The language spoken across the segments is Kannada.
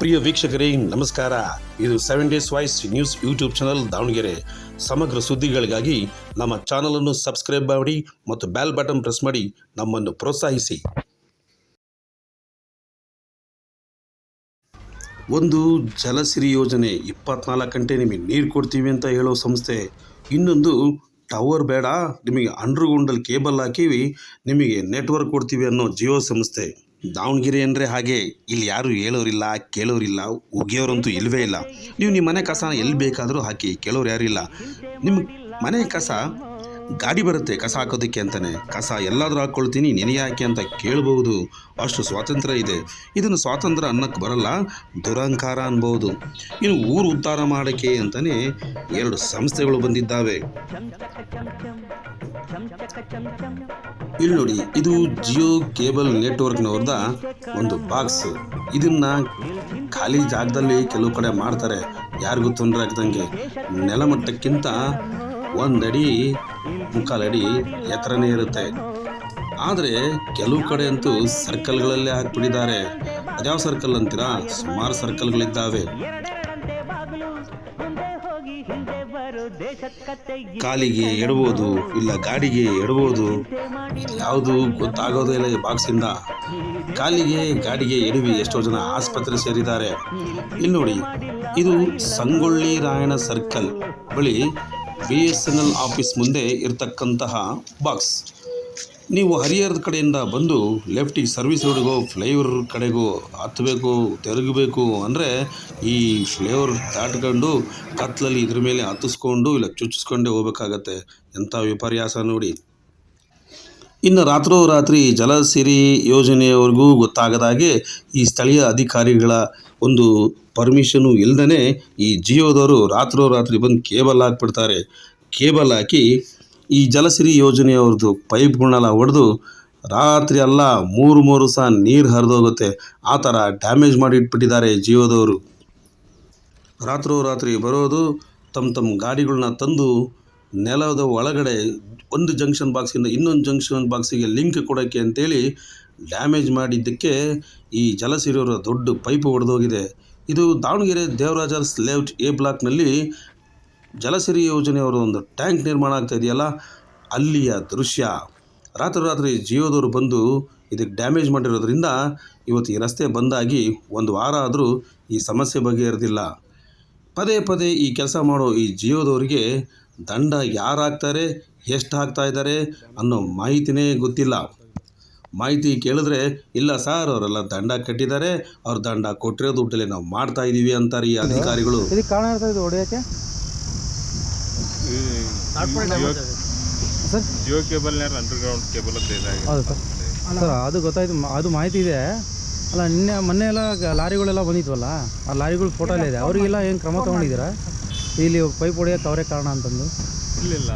ಪ್ರಿಯ ವೀಕ್ಷಕರೇ, ನಮಸ್ಕಾರ. ಇದು seven days voice news YouTube channel Davanagere. ಸಮಗ್ರ ಸುದ್ದಿಗಳಿಗಾಗಿ ನಮ್ಮ ಚಾನಲನ್ನು ಸಬ್ಸ್ಕ್ರೈಬ್ ಮಾಡಿ ಮತ್ತು ಬೆಲ್ ಬಟನ್ ಪ್ರೆಸ್ ಮಾಡಿ ನಮ್ಮನ್ನು ಪ್ರೋತ್ಸಾಹಿಸಿ. ಒಂದು ಜಲಸಿರಿ ಯೋಜನೆ, ಇಪ್ಪತ್ನಾಲ್ಕು ಗಂಟೆ ನಿಮಗೆ ನೀರು ಕೊಡ್ತೀವಿ ಅಂತ ಹೇಳೋ ಸಂಸ್ಥೆ. ಇನ್ನೊಂದು ಟವರ್ ಬೇಡ, ನಿಮಗೆ ಅಂಡರ್ಗ್ರೌಂಡಲ್ಲಿ ಕೇಬಲ್ ಹಾಕಿವಿ ನಿಮಗೆ ನೆಟ್ವರ್ಕ್ ಕೊಡ್ತೀವಿ ಅನ್ನೋ ಜಿಯೋ ಸಂಸ್ಥೆ. ದಾವಣಗೆರೆ ಅಂದರೆ ಹಾಗೆ. ಇಲ್ಲಿ ಯಾರು ಹೇಳೋರಿಲ್ಲ, ಕೇಳೋರಿಲ್ಲ, ಉಗಿಯೋರಂತೂ ಇಲ್ಲವೇ ಇಲ್ಲ. ನೀವು ನಿಮ್ಮ ಮನೆ ಕಸ ಎಲ್ಲಿ ಬೇಕಾದರೂ ಹಾಕಿ, ಕೇಳೋರು ಯಾರು ಇಲ್ಲ. ನಿಮ್ಮ ಮನೆ ಕಸ ಗಾಡಿ ಬರುತ್ತೆ ಕಸ ಹಾಕೋದಕ್ಕೆ ಅಂತಲೇ ಕಸ ಎಲ್ಲಾದರೂ ಹಾಕ್ಕೊಳ್ತೀನಿ ನೆನೆ ಯಾಕೆ ಅಂತ ಕೇಳಬಹುದು. ಅಷ್ಟು ಸ್ವಾತಂತ್ರ್ಯ ಇದೆ. ಇದನ್ನು ಸ್ವಾತಂತ್ರ್ಯ ಅನ್ನಕ್ಕೆ ಬರಲ್ಲ ದುರಹಂಕಾರ ಅನ್ಬೋದು ಇನ್ನು ಊರು ಉದ್ಧಾರ ಮಾಡೋಕ್ಕೆ ಅಂತಲೇ ಎರಡು ಸಂಸ್ಥೆಗಳು ಬಂದಿದ್ದಾವೆ. ಇಲ್ಲಿ ನೋಡಿ, ಇದು ಜಿಯೋ ಕೇಬಲ್ ನೆಟ್ವರ್ಕ್ನವ್ರದ ಒಂದು ಬಾಕ್ಸ್. ಇದನ್ನ ಖಾಲಿ ಜಾಗದಲ್ಲಿ ಕೆಲವು ಕಡೆ ಮಾಡ್ತಾರೆ. ಯಾರಿಗೂ ತೊಂದರೆ ಆಗ್ದಂಗೆ ನೆಲಮಟ್ಟಕ್ಕಿಂತ ಒಂದಡಿ, ಮುಕ್ಕಾಲಡಿ ಎತ್ತರನೇ ಇರುತ್ತೆ. ಆದರೆ ಕೆಲವು ಕಡೆ ಅಂತೂ ಸರ್ಕಲ್ಗಳಲ್ಲೇ ಹಾಕ್ಬಿಟ್ಟಿದ್ದಾರೆ. ಅದ್ಯಾವ ಸರ್ಕಲ್ ಅಂತೀರಾ? ಸುಮಾರು ಸರ್ಕಲ್ಗಳಿದ್ದಾವೆ. ಕಾಲಿಗೆ ಎಡಬಹುದು ಇಲ್ಲ ಗಾಡಿಗೆ ಎಡಬಹುದು ಯಾವುದು ಗೊತ್ತಾಗೋದೇ ಇಲ್ಲ ಈ ಇಂದ. ಕಾಲಿಗೆ ಗಾಡಿಗೆ ಎಡವಿ ಎಷ್ಟೋ ಜನ ಆಸ್ಪತ್ರೆ ಸೇರಿದ್ದಾರೆ. ಇಲ್ಲಿ ನೋಡಿ, ಇದು ಸಂಗೊಳ್ಳಿ ರಾಯಣ ಸರ್ಕಲ್ ಬಳಿ B S N L office ಮುಂದೆ ಇರತಕ್ಕಂತಹ ಬಾಕ್ಸ್ ನೀವು ಹರಿಹರದ ಕಡೆಯಿಂದ ಬಂದು ಲೆಫ್ಟಿಗೆ ಸರ್ವಿಸ್ ರೋಡ್ಗೋ ಫ್ಲೈಓವರ್ ಕಡೆಗೋ ಹತ್ತಬೇಕು, ತಿರುಗಬೇಕು ಅಂದರೆ ಈ ಫ್ಲೈಓವರ್ ದಾಟ್ಕೊಂಡು ಕತ್ಲಲ್ಲಿ ಇದ್ರ ಮೇಲೆ ಹತ್ತಿಸ್ಕೊಂಡು ಇಲ್ಲ ಚುಚ್ಚಿಸ್ಕೊಂಡೇ ಹೋಗ್ಬೇಕಾಗತ್ತೆ. ಎಂಥ ವಿಪರ್ಯಾಸ ನೋಡಿ. ಇನ್ನು ರಾತ್ರೋರಾತ್ರಿ ಜಲಸಿರಿ ಯೋಜನೆಯವರೆಗೂ ಗೊತ್ತಾಗದಾಗೆ ಈ ಸ್ಥಳೀಯ ಅಧಿಕಾರಿಗಳ ಒಂದು ಪರ್ಮಿಷನು ಇಲ್ಲದೇ ಈ ಜಿಯೋದವರು ರಾತ್ರೋರಾತ್ರಿ ಬಂದು ಕೇಬಲ್ ಹಾಕ್ಬಿಡ್ತಾರೆ. ಕೇಬಲ್ ಹಾಕಿ ಈ ಜಲಸಿರಿ ಯೋಜನೆಯವ್ರದ್ದು ಪೈಪ್ಗಳನ್ನೆಲ್ಲ ಹೊಡೆದು ರಾತ್ರಿ ಎಲ್ಲ ಮೂರು ಮೂರು ಸಹ ನೀರು ಹರಿದೋಗುತ್ತೆ ಆ ಥರ ಡ್ಯಾಮೇಜ್ ಮಾಡಿ ಇಟ್ಬಿಟ್ಟಿದ್ದಾರೆ ಜಿಯೋದವರು ರಾತ್ರೋರಾತ್ರಿ ಬರೋದು ತಮ್ಮ ತಮ್ಮ ಗಾಡಿಗಳನ್ನ ತಂದು ನೆಲದ ಒಳಗಡೆ ಒಂದು ಜಂಕ್ಷನ್ ಬಾಕ್ಸಿಂದ ಇನ್ನೊಂದು ಜಂಕ್ಷನ್ ಬಾಕ್ಸಿಗೆ ಲಿಂಕ್ ಕೊಡೋಕ್ಕೆ ಅಂತೇಳಿ ಡ್ಯಾಮೇಜ್ ಮಾಡಿದ್ದಕ್ಕೆ ಈ ಜಲಸಿರಿಯವರ ದೊಡ್ಡ ಪೈಪ್ ಹೊಡೆದೋಗಿದೆ ಇದು ದಾವಣಗೆರೆ ದೇವರಾಜ ಲೇಔಟ್ ಎ ಬ್ಲಾಕ್ನಲ್ಲಿ ಜಲಸಿರಿ ಯೋಜನೆಯವರು ಒಂದು ಟ್ಯಾಂಕ್ ನಿರ್ಮಾಣ ಆಗ್ತಾ ಇದೆಯಲ್ಲ, ಅಲ್ಲಿಯ ದೃಶ್ಯ. ರಾತ್ರಿ ರಾತ್ರಿ ಜಿಯೋದವರು ಬಂದು ಇದಕ್ಕೆ ಡ್ಯಾಮೇಜ್ ಮಾಡಿರೋದ್ರಿಂದ ಇವತ್ತು ಈ ರಸ್ತೆ ಬಂದಾಗಿ ಒಂದು ವಾರ ಆದರೂ ಈ ಸಮಸ್ಯೆ ಬಗೆಹರಿದಿಲ್ಲ. ಪದೇ ಪದೇ ಈ ಕೆಲಸ ಮಾಡೋ ಈ ಜಿಯೋದವರಿಗೆ ದಂಡ ಯಾರು ಹಾಕ್ತಾರೆ ಎಷ್ಟು ಹಾಕ್ತಾ ಇದ್ದಾರೆ ಅನ್ನೋ ಮಾಹಿತಿನೇ ಗೊತ್ತಿಲ್ಲ. ಮಾಹಿತಿ ಕೇಳಿದ್ರೆ, ಇಲ್ಲ ಸರ್, ಅವರೆಲ್ಲ ದಂಡ ಕಟ್ಟಿದ್ದಾರೆ, ಅವ್ರ ದಂಡ ಕೊಟ್ಟಿರೋ ದುಡ್ಡಲ್ಲಿ ನಾವು ಮಾಡ್ತಾ ಇದ್ದೀವಿ ಅಂತಾರೆ ಈ ಅಧಿಕಾರಿಗಳು ಇದಕ್ಕೆ ಕಾರಣ ಇರ್ತದೆ ಇದು ಹೊಡೆಯೋಕ್ಕೆ ಸರ್? ಜಿಯೋ ಕೇಬಲ್ನಾರ ಅಂಡರ್ಗ್ರೌಂಡ್ ಕೇಬಲ್ ಅಂತ ಇದಾಗಿದೆ ಹೌದು ಸರ್. ಸರ್ ಅದು ಗೊತ್ತಾಯ್ತು ಮ- ಅದು ಮಾಹಿತಿ ಇದೆ. ಅಲ್ಲ ನಿನ್ನೆ ಮೊನ್ನೆ ಎಲ್ಲ ಲಾರಿಗಳೆಲ್ಲ ಬಂದಿದ್ವಲ್ಲ? ಆ ಲಾರಿಗಳು ಫೋಟೋ ಎಲ್ಲ ಇದೆ. ಅವರಿಗೆಲ್ಲ ಏನು ಕ್ರಮ ತೊಗೊಂಡಿದ್ದೀರಾ? ಇಲ್ಲಿ ಪೈಪ್ ಹೊಡೆಯೋಕೆ ಅವರೇ ಕಾರಣ ಅಂತಂದು? ಇಲ್ಲ.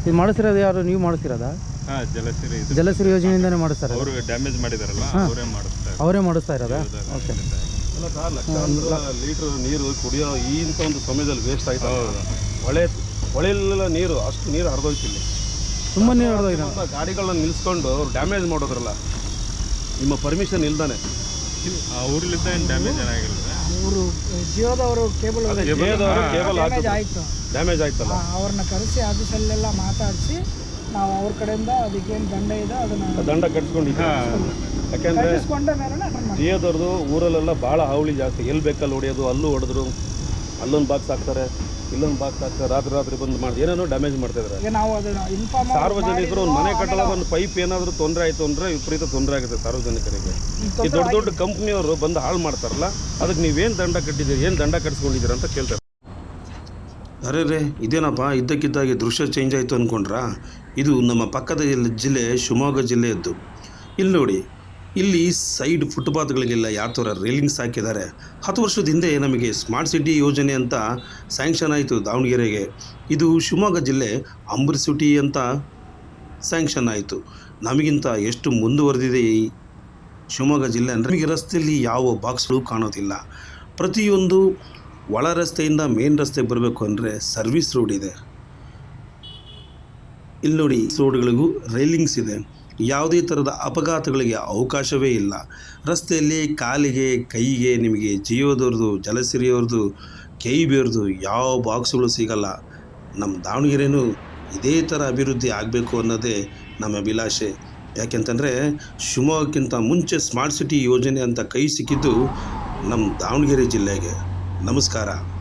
ಇದು ಮಾಡಿಸಿರೋದು ಯಾರು? ನೀವು ಮಾಡಿಸಿರೋದ ಹಾ ಜಲಸಿರಿ ಇದು. ಜಲಸಿರಿ ಯೋಜನೆಯಿಂದನೇ ಮಾಡಿಸ್ತಾರೆ. ಅವರು ಡ್ಯಾಮೇಜ್ ಮಾಡಿದಾರಲ್ಲ ಅವರೇ ಮಾಡಿಸ್ತಾರೆ. ಅವರೇ ಮಾಡಿಸ್ತಾ ಇರೋದಾ? ಓಕೆ ಲೀಟರ್ ನೀರು ಕುಡಿಯೋ ಈ ಇಂಥ ಒಂದು ಸಮಯದಲ್ಲಿ ವೇಸ್ಟ್ ಆಯ್ತು? ಹೊಳೆ ಹೊಳೆಯಲ್ಲೆಲ್ಲ ನೀರು ಅಷ್ಟು ನೀರು ಹರಿದೋಯ್ತು ಇಲ್ಲಿ. ತುಂಬ ನೀರು ಹೊಡೆದೋಗಿದೆ ಅಂತ ಗಾಡಿಗಳನ್ನ ನಿಲ್ಲಿಸ್ಕೊಂಡು ಅವ್ರು ಡ್ಯಾಮೇಜ್ ಮಾಡೋದ್ರಲ್ಲ ನಿಮ್ಮ ಪರ್ಮಿಷನ್ ಇಲ್ದಾನೆ. ಅವ್ರಲ್ಲಿದ್ದ ಏನು ಡ್ಯಾಮೇಜ್ ಏನಾಗಿಲ್ಲ ಅವರು ಜಿಯೋದವರು ಕೇಬಲ್ ಕೇಬಲ್ ಡ್ಯಾಮೇಜ್ ಆಯಿತು. ಡ್ಯಾಮೇಜ್ ಆಯ್ತಲ್ಲ? ಅವ್ರನ್ನ ಕರೆಸಿ ಆಫೀಸಲ್ಲೆಲ್ಲ ಮಾತಾಡಿಸಿ ನಾವು ಅವ್ರ ಕಡೆಯಿಂದ ಅದಕ್ಕೇನು ದಂಡ ಇದೆ ಅದನ್ನ ದಂಡ ಕಟ್ಸ್ಕೊಂಡಿದ್ದೆ ಯಾಕೆಂದ್ರೆ ಜಿಯೋದವ್ರದ್ದು ಊರಲ್ಲೆಲ್ಲ ಭಾಳ ಹಾವಳಿ ಜಾಸ್ತಿ. ಎಲ್ಲಿ ಬೇಕಲ್ಲಿ ಹೊಡೆಯೋದು ಅಲ್ಲೂ ಹೊಡೆದ್ರು. ಅಲ್ಲೊಂದು ಬಾಕ್ಸ್ ಹಾಕ್ತಾರೆ ಇಲ್ಲೊಂದು ಬಾಕ್ಸ್ ಹಾಕ್ತಾರೆ ರಾತ್ರಿ ರಾತ್ರಿ ಬಂದು ಮಾಡಿ ಏನೇನೋ ಡ್ಯಾಮೇಜ್ ಮಾಡ್ತಾ ಇದ್ದಾರೆ ಈಗ ನಾವು ಅದನ್ನ ಇನ್ಫಾರ್ಮ್ ಸಾರ್ವಜನಿಕರು ಒಂದು ಮನೆ ಕಟ್ಟಲ್ಲ ಒಂದು ಪೈಪ್ ಏನಾದರೂ ತೊಂದರೆ ಆಯಿತು ಅಂದರೆ ವಿಪರೀತ ತೊಂದರೆ ಆಗುತ್ತೆ ಸಾರ್ವಜನಿಕರಿಗೆ. ಈ ದೊಡ್ಡ ದೊಡ್ಡ ಕಂಪ್ನಿಯವರು ಬಂದು ಹಾಳು ಮಾಡ್ತಾರಲ್ಲ ಅದಕ್ಕೆ ನೀವೇನು ದಂಡ ಕಟ್ಟಿದ್ದೀರಿ ಏನು ದಂಡ ಕಟ್ಸ್ಕೊಂಡಿದ್ದೀರಾ ಅಂತ ಕೇಳ್ತಾರೆ. ಅರೆ ರೇ ಇದೇನಪ್ಪ ಇದ್ದಕ್ಕಿದ್ದಾಗೆ ದೃಶ್ಯ ಚೇಂಜ್ ಆಯಿತು ಅಂದ್ಕೊಂಡ್ರ ಇದು ನಮ್ಮ ಪಕ್ಕದ ಜಿಲ್ಲೆ- ಜಿಲ್ಲೆ ಶಿವಮೊಗ್ಗ ಜಿಲ್ಲೆಯದ್ದು. ಇಲ್ಲಿ ನೋಡಿ ಇಲ್ಲಿ ಸೈಡ್ ಫುಟ್ಪಾತ್ಗಳಿಗೆಲ್ಲ ಯಾವ ಥರ ರೇಲಿಂಗ್ಸ್ ಹಾಕಿದ್ದಾರೆ ಹತ್ತು ವರ್ಷದ ಹಿಂದೆ ನಮಗೆ ಸ್ಮಾರ್ಟ್ ಸಿಟಿ ಯೋಜನೆ ಅಂತ ಸ್ಯಾಂಕ್ಷನ್ ಆಯಿತು ದಾವಣಗೆರೆಗೆ. ಇದು ಶಿವಮೊಗ್ಗ ಜಿಲ್ಲೆ ಅಂಬರ್ ಸಿಟಿ ಅಂತ ಸ್ಯಾಂಕ್ಷನ್ ಆಯಿತು. ನಮಗಿಂತ ಎಷ್ಟು ಮುಂದುವರೆದಿದೆ ಈ ಶಿವಮೊಗ್ಗ ಜಿಲ್ಲೆ ಅಂದರೆ ನಮಗೆ ರಸ್ತೆಯಲ್ಲಿ ಯಾವ ಬಾಕ್ಸ್ಗಳು ಕಾಣೋದಿಲ್ಲ. ಪ್ರತಿಯೊಂದು ಒಳ ರಸ್ತೆಯಿಂದ ಮೇನ್ ರಸ್ತೆಗೆ ಬರಬೇಕು ಅಂದರೆ ಸರ್ವಿಸ್ ರೋಡ್ ಇದೆ. ಇಲ್ಲಿ ನೋಡಿ ರೋಡ್ಗಳಿಗೂ ರೈಲಿಂಗ್ಸ್ ಇದೆ. ಯಾವುದೇ ಥರದ ಅಪಘಾತಗಳಿಗೆ ಅವಕಾಶವೇ ಇಲ್ಲ. ರಸ್ತೆಯಲ್ಲಿ ಕಾಲಿಗೆ, ಕೈಗೆ ನಿಮಗೆ ಜಿಯೋದವ್ರದ್ದು ಜಲಸಿರಿಯವ್ರದ್ದು ಕೈ ಬೇರೆದು ಯಾವ ಬಾಕ್ಸ್ಗಳು ಸಿಗಲ್ಲ. ನಮ್ಮ ದಾವಣಗೆರೆನೂ ಇದೇ ಥರ ಅಭಿವೃದ್ಧಿ ಆಗಬೇಕು ಅನ್ನೋದೇ ನಮ್ಮ ಅಭಿಲಾಷೆ. ಯಾಕೆಂತಂದರೆ ಶಿವಮೊಗ್ಗಕ್ಕಿಂತ ಮುಂಚೆ ಸ್ಮಾರ್ಟ್ ಸಿಟಿ ಯೋಜನೆ ಅಂತ ಕೈ ಸಿಕ್ಕಿದ್ದು ನಮ್ಮ ದಾವಣಗೆರೆ ಜಿಲ್ಲೆಗೆ. ನಮಸ್ಕಾರ.